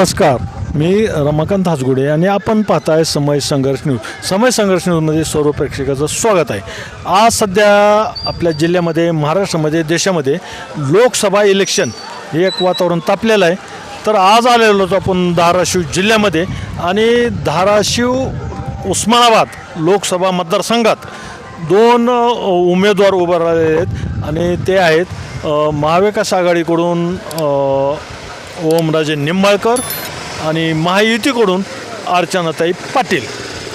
नमस्कार. मी रमाकांत हासगुडे आणि आपण पाहताय समय संघर्ष न्यूज. समय संघर्ष न्यूजमध्ये सर्व प्रेक्षकाचं स्वागत आहे. आज सध्या आपल्या जिल्ह्यामध्ये महाराष्ट्रामध्ये देशामध्ये लोकसभा इलेक्शन हे एक वातावरण तापलेलं आहे. तर आज आलेलो होतो आपण धाराशिव जिल्ह्यामध्ये आणि धाराशिव उस्मानाबाद लोकसभा मतदारसंघात दोन उमेदवार उभे राहिलेले आहेत आणि ते आहेत महाविकास आघाडीकडून ओमराजे निंबाळकर आणि महायुतीकडून अर्चनाताई पाटील.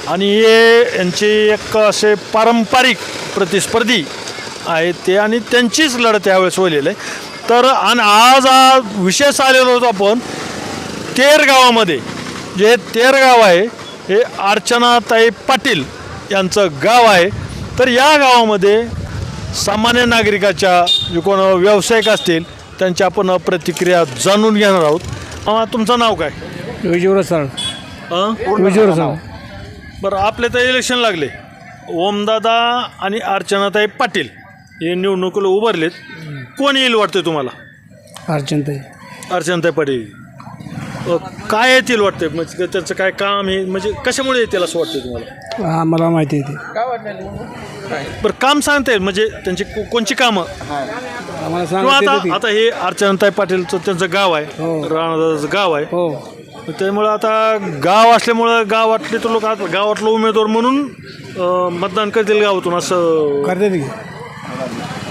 आणि हे यांचे एक असे पारंपरिक प्रतिस्पर्धी आहेत ते आणि त्यांचीच लढत यावेळेस होईल आहे. तर आणि आज हा विशेष आलेलो होतो आपण तेर गावामध्ये जे तेर गाव आहे हे अर्चनाताई पाटील यांचं गाव आहे. तर या गावामध्ये सामान्य नागरिकाच्या जे कोण व्यावसायिक असतील त्यांच्या आपण प्रतिक्रिया जाणून घेणार आहोत. अं, तुमचं नाव काय? विजूर सर. अं? सर. बरं आपले तर इलेक्शन लागले. ओमदादा आणि अर्चनाताई पाटील हे निवडणुकीला उभारलेत. कोण येईल वाटतं तुम्हाला? अर्चनताई. अर्चनाताई पाटील. अ, काय येतील वाटते म्हणजे त्याचं काय काम आहे म्हणजे कशामुळे येतील असं वाटतं तुम्हाला? आम्हाला माहिती आहे ते. बरं काम सांगता येईल. म्हणजे त्यांची को- कोणची कामं? आम्हाला किंवा सांगते आता आता हे अर्चनाताई पाटीलचं त्यांचं गाव आहे. हो. राणादाचं गाव आहे. हो. त्यामुळं आता गाव असल्यामुळं गावातले तर लोक आता गावातला उमेदवार म्हणून अ, मतदान करतील गावातून असं. करते की.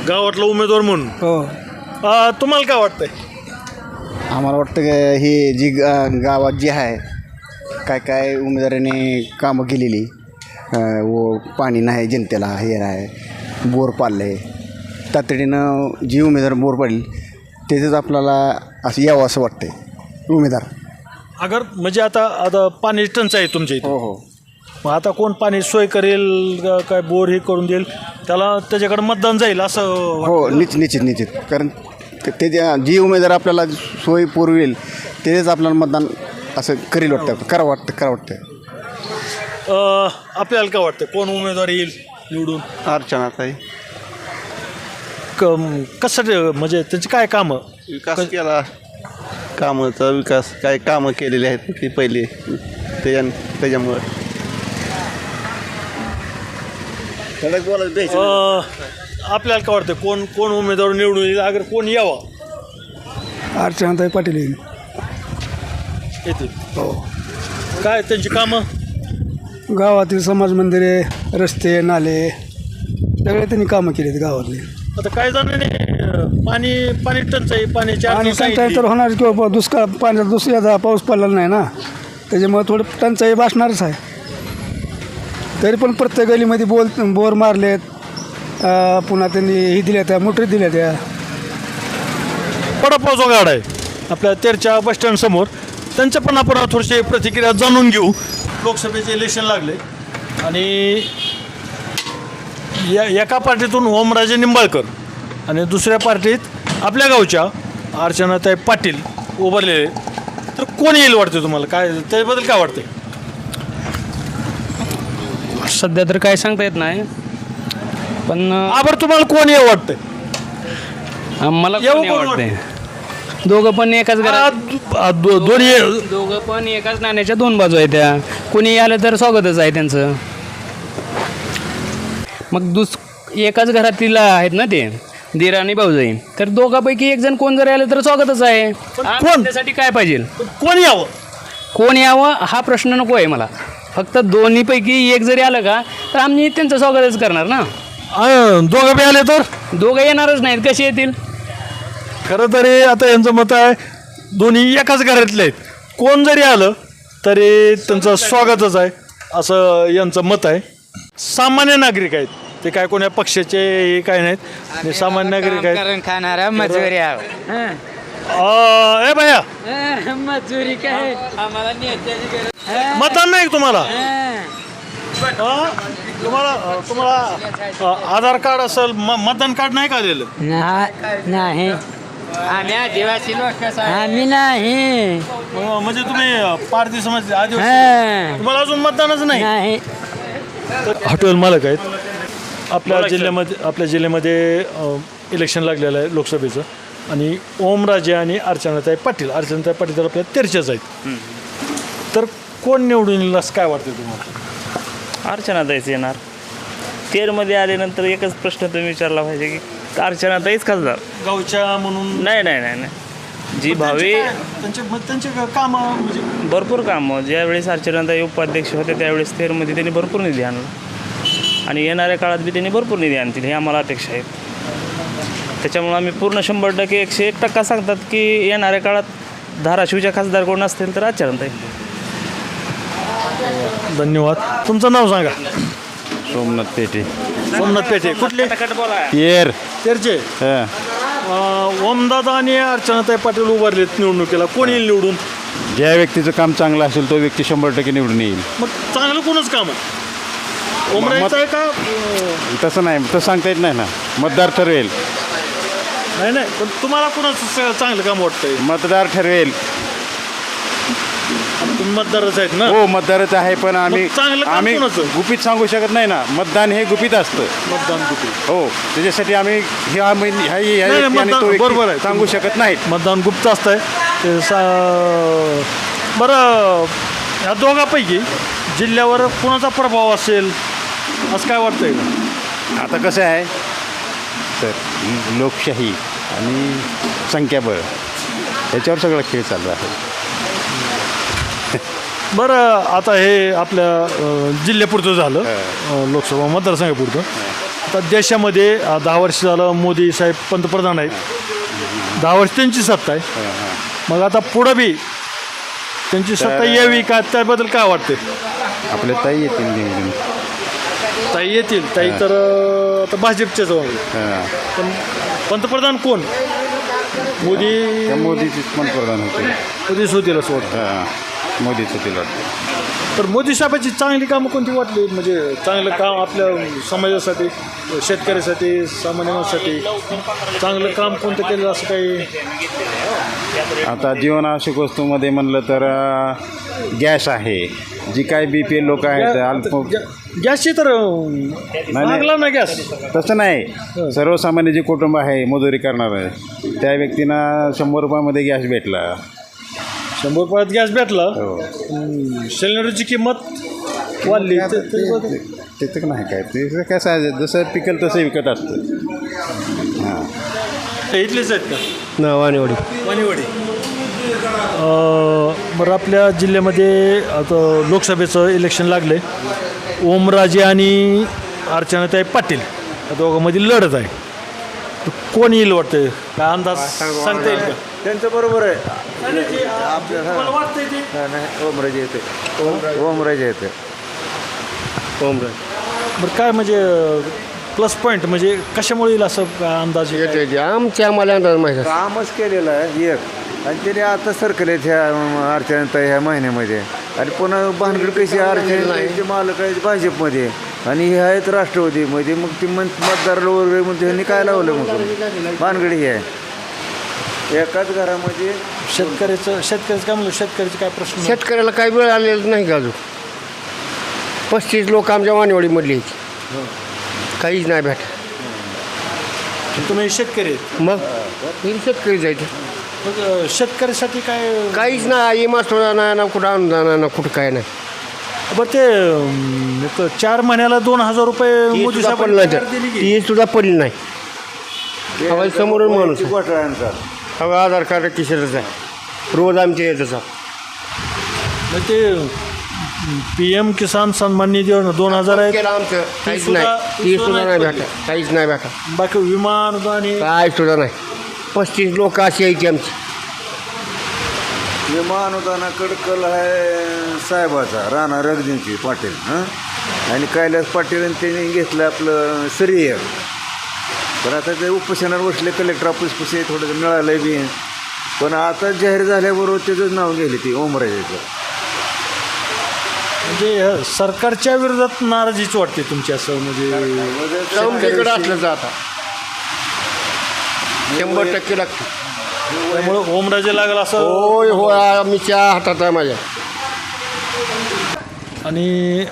गावातला उमेदवार म्हणून. हो. अ, तुम्हाला काय वाटतंय? आम्हाला वाटतं की ही जी गा- गावात जी आहे काय काय उमेदवारांनी कामं केलेली व पाणी नाही जनतेला हे आहे बोर पाडले तातडीनं जी उमेदवार बोर पाडली त्याचंच आपल्याला असं यावं असं वाटतंय. उमेदवार. अगर म्हणजे आता आता पाणी टंचाई आहे तुमच्या इथे. हो हो. मग आता कोण पाणी सोय करेल का- काय बोर हे करून देईल त्याला त्याच्याकडे मतदान जाईल असं हो निश्चित निश्चित निश्चित. कारण ते- जी उमेदवार आपल्याला सोयी पुरवेल तेच आपल्याला मतदान असं करील वाटतं करा वाटतं करा वाटतं. आपल्याला काय वाटतं? कोण उमेदवार येईल निवडून? अर्चनाताई. क- कसं ते- म्हणजे त्यांची काय कामं? विकास केला. कामाचा विकास काय कामं केलेली आहेत ती पहिली त्याच्या त्याच्यामुळं. अ, आपल्याला काय वाटतं कोण कोण उमेदवार निवडून येईल? अगर कोण यावं? अर्चनाताई पाटील येईल. येतील. काय त्यांची कामं? गावातील समाज मंदिरे रस्ते नाले सगळे त्यांनी कामं केली आहेत गावातली. आता काय जणांनी अ, पाणी पाणी टंचाई पाण्याची आणि अडचण टंचाई सांगितली. तर होणार किंवा प- दुष्काळ पाण्याचा दुसऱ्याचा पाऊस पडलेला नाही ना. त्याच्यामुळे थोडं टंचाई भासणारच आहे. तरी पण प्रत्येक गलीमध्ये बोल बोर मारलेत. अं, पुन्हा त्यांनी ही दिल्या त्या मोटरी दिल्या त्या. पडापावचा गाड आहे आपल्या तेरच्या बसस्टँड समोर त्यांच्या पण आपण थोडीशी प्रतिक्रिया जाणून घेऊ. लोकसभेचे इलेक्शन लागले. आणि या एका पार्टीतून ओमराजे निंबाळकर आणि दुसऱ्या पार्टीत आपल्या गावच्या अर्चनाताई पाटील उभारलेले. तर कोण येईल वाटते तुम्हाला? काय त्याबद्दल काय वाटते सध्या तर काय सांगता येत नाही. पण आबर तुम्हाला कोण येऊ वाटतंय? अं, मला येऊ कोणी कोण आवडते दोघं पण एकाच घरात दो- आ, दो- दोन्ही दोघं पण एकाच नाण्याच्या दोन बाजू आहेत त्या. कोणी आलं तर स्वागतच आहे त्यांचं. मग दुस एकाच घरातील आहेत ना ते दीर आणि भाऊजाई. तर दोघांपैकी एक जण कोण जर आलं तर स्वागतच आहे. कोण? त्यासाठी काय पाहिजे? कोण यावं? कोण यावं? हा प्रश्न नको आहे मला. फक्त दोन्हीपैकी एक जरी आलं का तर आम्ही त्यांचं स्वागतच करणार ना. दोघं बी आले तर? दोघं येणारच नाहीत. कसे येतील? खरं तरी आता यांचं मत आहे दोन्ही एकाच घरातले आहेत. कोण जरी आलं तरी त्यांचं स्वागतच आहे असं यांचं मत आहे. सामान्य नागरिक आहेत. ते काय कोण्या पक्षाचे हे काय नाहीत सामान्य नागरिक आहेत. खाणारा मजुरी आहो. अ, ए भैया. मजुरी काय? आम्हाला नेत्याची गरज मतदान नाही का तुम्हाला तुम्हाला तुम्हाला आधार कार्ड असेल म- मतदान कार्ड नाही का आलेलं? नाही आम्ही आदिवासी लोक आम्ही नाही. म्हणजे तुम्ही पारधी समाज आदिवासी? हा. तुम्हाला अजून मतदानच नाही? नाही. हॉटेल मालक आहेत. आपल्या जिल्ह्यामध्ये आपल्या जिल्ह्यामध्ये अ, इलेक्शन लागलेलं आहे लोकसभेचं. आणि ओमराजे आणि अर्चनाताई पाटील. अर्चनाताई पाटील तर आपल्या तेरच्याच आहेत. तर कोण निवडून येईल असं काय वाटतं तुम्हाला? अर्चनाताईच येणार. तेरमध्ये आल्यानंतर एकच प्रश्न तुम्ही विचारला पाहिजे की अर्चनाताईच खासदार. गावच्या म्हणून नाही नाही नाही नाही. जी भावी त्यांचे काम म्हणजे भरपूर कामं. ज्यावेळेस अर्चनाताई उपाध्यक्ष होते त्यावेळेस तेरमध्ये त्यांनी भरपूर निधी आणला. आणि येणाऱ्या काळात बी त्यांनी भरपूर निधी आणतील हे आम्हाला अपेक्षा आहेत त्याच्यामुळे आम्ही पूर्ण शंभर टक्के एकशे एक टक्का सांगतात की येणाऱ्या काळात धाराशिवच्या खासदार कोण असतील तर अर्चनाताई. धन्यवाद. तुमचं नाव सांगा. सोमनाथ पेटे सोमनाथ पेठे. कुठले? येर तेरचे ओमदादा आणि अर्चनाताई पाटील उभारलेत निवडणुकीला. कोण येईल निवडून? ज्या व्यक्तीचं काम चांगलं असेल तो व्यक्ती शंभर टक्के निवडून येईल. मग चांगलं कोणच काम आहे? आहे का? तसं नाही. तसं सांगता येत नाही ना. मतदार ठरवेल. नाही नाही. पण तुम्हाला कोणाचं चांगलं काम वाटतंय? मतदार ठरवेल. तुम्ही मतदारच आहेत ना? हो मतदारच आहे पण आम्ही मग चांगलं काम आम्ही कोणाचं? गुपित सांगू शकत नाही ना. मतदान हे गुपित असतं. मतदान कुठे हो त्याच्यासाठी आम्ही ह्या महिन- ह्या ह्या नाही, व्यक्ती आणि मतदान- तो व्यक्ती बरोबर आहे. सांगू शकत नाहीत. मतदान गुप्त असतंय. ते सा बरं ह्या दोघांपैकी जिल्ह्यावर कोणाचा प्रभाव असेल? असं काय वाटतंय? का आता कसं आहे तर लोकशाही आणि संख्याबळ याच्यावर सगळा खेळ चालू आहे. बरं आता हे आपल्या अं, जिल्ह्यापुरतं झालं. अं, लोकसभा मतदारसंघापुरतं. आता देशामध्ये अं, दहा वर्ष झालं मोदी साहेब पंतप्रधान आहेत. दहा वर्ष त्यांची सत्ता आहे. मग आता पुढं बी त्यांची सत्ता यावी का? त्याबद्दल काय वाटते आपल्या ताई येतील निवडून ताई येतील. ताई तर अं, आता भाजपच्याच आहे. हां. पण पंतप्रधान कोण? मोदी त्या मोदीचीच पंतप्रधान होते मोदीच होतील असं वाटतं हां. मोदीच वाटतं तर मोदी साहेबांची चांगली कामं कोणती वाटली? म्हणजे चांगलं काम आपल्या समाजासाठी शेतकऱ्यासाठी सामान्य माणसासाठी चांगलं काम कोणतं केलं असं काही? आता जीवनावश्यक वस्तूमध्ये म्हणलं तर गॅस आहे. जी काय बी पी एल लोक आहेत अल्प गॅसची तर लागला ना गॅस. तसं नाही. सर्वसामान्य जे कुटुंब आहे मजुरी करणार त्या व्यक्तींना शंभर रुपयामध्ये गॅस भेटला. शंभर रुपयात गॅस भेटला. हो. हं, सिलेंडरची किंमत वाढली. ते- ते- ते तर नाही काय. ते कसं आहे जसं पिकल तसं विकत असतं. हां. ते इथलेच आहेत का? नावानेवाडी वाणीवाडी. बरं आपल्या जिल्ह्यामध्ये आता लोकसभेचं इलेक्शन लागलं आहे ओमराजे आणि अर्चनाताई पाटील या दोघांमधील लढत आहे. तर कोण येईल वाटतं? काय अंदाज सांगता येईल का? त्यांचं बरोबर आहे. वाटतंय ते? ओमराजे येते. ओमराजे. येते. बरं काय म्हणजे प्लस पॉईंट म्हणजे कशामुळे येईल असं अंदाज? आमच्या आम्हाला अंदाज माहिती आहे. कामच केलेलं आहे एक. आणि त्याने आता सरकले ह्या अर्चनाता ह्या महिन्यामध्ये. आणि पुन्हा भानगड कशी अर्चनाचे मालक आहेत भाजपमध्ये. आणि हे आहेत राष्ट्रवादीमध्ये. मग ती मत मतदार वगैरे म्हणजे ह्यांनी काय लावलं मग भानगड हे आहे. एकाच घरामध्ये शेतकऱ्याचं शेतकऱ्याचं काय म्हणलं? शेतकऱ्याचे काय प्रश्न? शेतकऱ्याला काही वेळ आलेला नाही का अजून? पस्तीस लोक आमच्या वाणीवाडीमधली आहेत. काहीच नाही भेट. तुम्ही शेतकरी आहेत. मग? हे शेतकरी जायचे. मग अं, शेतकऱ्यासाठी काय काहीच नाही मास्टर नाही ना कुठं अनुदान नाही ना कुठं काय नाही. बरं ते अं, एक चार महिन्याला दोन हजार रुपये ती मोदी सुद्धा साहेबांनी पडलं पगार दिली की. ती सुद्धा पडली नाही. समोरून माणूस. आहे. घोटाळ्यांचा. हवा आधार कार्ड किशोरच आहे. रोज आमच्या येतच मग ते पी एम किसान सन्मान निधी दोन हजार केलं आमचं. काहीच सुद्धा- नाही. ती ती सुद्धा सुद्धा नाही भेटा काहीच नाही भेटा बाकी विमा अनुदान हे काय सुद्धा नाही. पस्तीस लोक अशी यायची आमची. विमा अनुदानाकडे कल आहे साहेबाचा राणा रगजींची पाटील हां? आणि कैलास पाटील त्यांनी घेतलं आपलं श्रेय. पण आता ते उपोषणावर बसले कलेक्टर ऑफिस पशी थोडं मिळालं बी. पण आता जाहीर झाल्याबरोबर त्याचंच नाव गेले ती ओमराजेचं. म्हणजे सरकारच्या विरोधात नाराजीच वाटते तुमची असं म्हणजे तिकडं असलं तर आता शंभर टक्के लागतं. त्यामुळे ओमराजे लागला असं होय होय आम्हीच्या हातात आहे माझ्या. आणि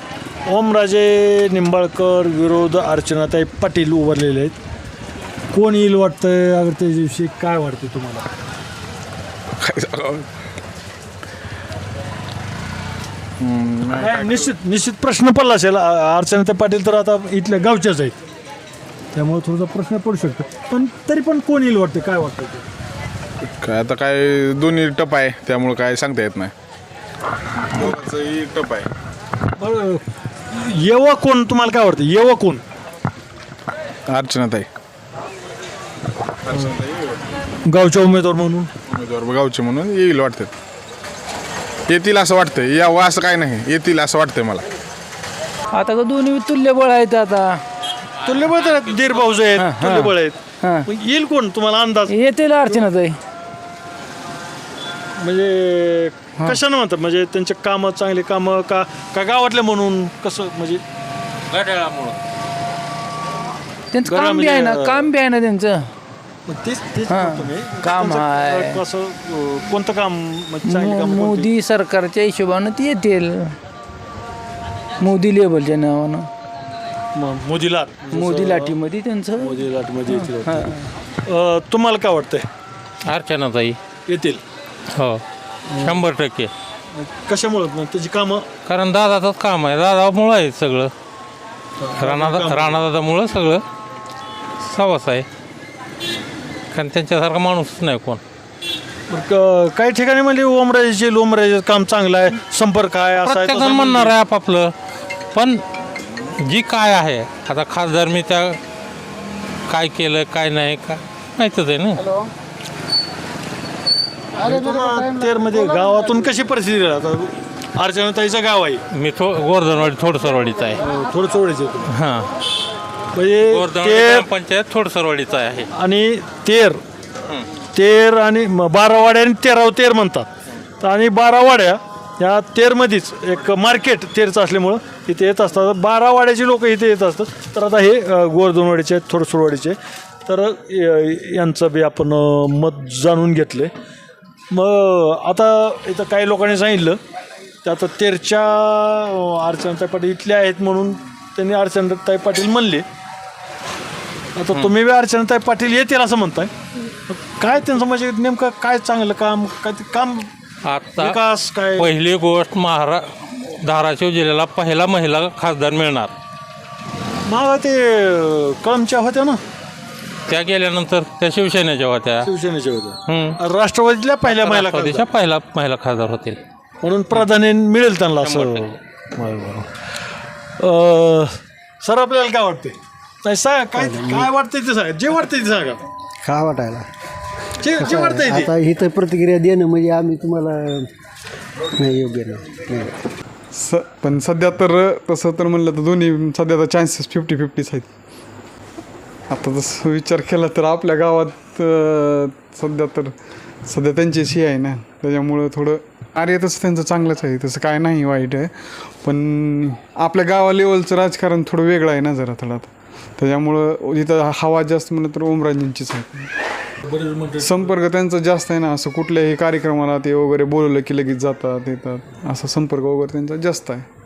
ओमराजे निंबाळकर विरोध अर्चनाताई पाटील उभारलेले आहेत. कोण येईल वाटतंय अगर त्याच्याविषयी काय वाटते तुम्हाला? नाही, निश्चित निश्चित प्रश्न पडला असेल. अ- अर्चनाताई पाटील तर आता इथल्या गावच्याच आहेत. त्यामुळे थोडासा प्रश्न पडू शकतो. पण तरी पण कोण येईल वाटतं? काय वाटतं? ते? काय आता काय दोन्ही टप आहे. त्यामुळं काय सांगता येत नाही. दोघांचंही टप आहे. बरं. येवा कोण? तुम्हाला काय वाटतं? येवा कोण? अर्चनाताई गावच्या उमेदवार म्हणून? उमेदवार गावचे म्हणून येईल वाटतं. येतील असं वाटतंय. यावं असं काय नाही. येतील असं वाटतंय मला. आता का दोन्ही तुल्यबळ आहेत आता. तुल्यबळ तर आहेत, दीर भाऊजे आहेत तुल्यबळ आहेत. मग येईल कोण? तुम्हाला अंदाज? येतील अर्चनाताई म्हणजे कशानं म्हणतात? म्हणजे त्यांचे कामं चांगले कामं का का गावातले म्हणून कसं? म्हणजे त्यांचं काम बी आहे ना काम बी आहे ना त्यांचं. तेच तेच हां. म्हणतो मी. काम त्यांचं, आहे. अं, कसं अं, कोणतं काम म्हणजे चांगली मो- काम मोदी सरकारच्या हिशोबानं ते येतील. मोदी लेबलच्या नावानं. मोदी लाट. मोदी लाटीमध्ये त्यांचं. मोदी लाटमध्ये येतील अं, तुम्हाला काय वाटतंय? अर्चनाताई येतील. हो. शंभर टक्के. कशामुळे? त्याची कामं? कारण दादाचंच काम आहे. दादामुळं आहे सगळं. राणा राणादादामुळं सगळं. सवास आहे. कारण त्यांच्यासारखा माणूसच नाही कोण. काही ठिकाणी म्हणजे ओमराजेचे ओमराजेचं काम चांगलं आहे संपर्क आहे असं आहे प्रत्येक तसं जण म्हणणार आहे. आपापलं. पण जी काय आहे आता खासदार मी त्या काय केलं काय नाही का माहीतच आहे ना. तेरमध्ये गावातून कशी परिस्थिती आहे आता अर्चनाताईचं गाव आहे. मी थो गोर्धनवाडी थोडसरवाडीचा आहे. अं, थोडं तुम्ही हां. म्हणजे तेर ग्रामपंचायत थोडसरवाडीचा आहे. आणि तेर. तेर आणि म- बारा वाड्या आणि तेराव तेर म्हणतात. तर आणि बारा वाड्या या तेरमध्येच एक मार्केट तेरचं असल्यामुळं इथे येत असतात. बारा वाड्याची लोक इथे येत असतात. तर आता हे अ, गोरधनवाडीचे आहेत थोडसुरवाडीचे तर यांचं बी आपण मत जाणून घेतलं मग आता इथं काही लोकांनी सांगितलं ते आता तेरच्या अर्चनाताई पाटील इथल्या आहेत म्हणून त्यांनी अर्चनाताई पाटील म्हणले. आता तुम्ही बी अर्चनाताई पाटील येतील असं म्हणताय. काय त्यांचं म्हणजे नेमकं काय चांगलं काम काय ते काम आता विकास काय? पहिली गोष्ट महारा धाराशिव जिल्ह्याला पहिला महिला खासदार मिळणार. मग ते कळमच्या होत्या ना? त्या गेल्यानंतर त्या शिवसेनेच्या होत्या. शिवसेनेच्या होत्या. राष्ट्रवादीतल्या पहिल्या महिला राष्ट्रवादीच्या पहिला महिला खासदार होतील खासदार. म्हणून प्राधान्य मिळेल त्यांना असं. अं, सर आपल्याला काय वाटते नाही सांगा काय काय वाटतंय ते सांगा जे वाटतंय ते सांगा. का वाटायला? जे जे वाटतंय ते. आता ही तर प्रतिक्रिया देणं म्हणजे आम्ही तुम्हाला नाही योग्य नाही. नाही. स पण सध्या तर तसं तर म्हणलं तर दोन्ही सध्या तर चान्सेस फिफ्टी फिफ्टीच आहेत. आता तसं विचार केला तर आपल्या गावात अं, सध्या तर सध्या त्यांचीच ही आहे ना. त्याच्यामुळं थोडं कार्य तसं त्यांचं चांगलंच आहे तसं काय नाही वाईट आहे. पण आपल्या गावा लेवलचं राजकारण थोडं वेगळं आहे ना जरा थोडं त्याच्यामुळं इथं हवा जास्त म्हणलं तर ओमराजेंचीच आहे. संपर्क त्यांचा जास्त आहे ना असं कुठल्याही कार्यक्रमाला ते वगैरे बोलवलं की लगेच जातात येतात. असा संपर्क वगैरे त्यांचा जास्त आहे.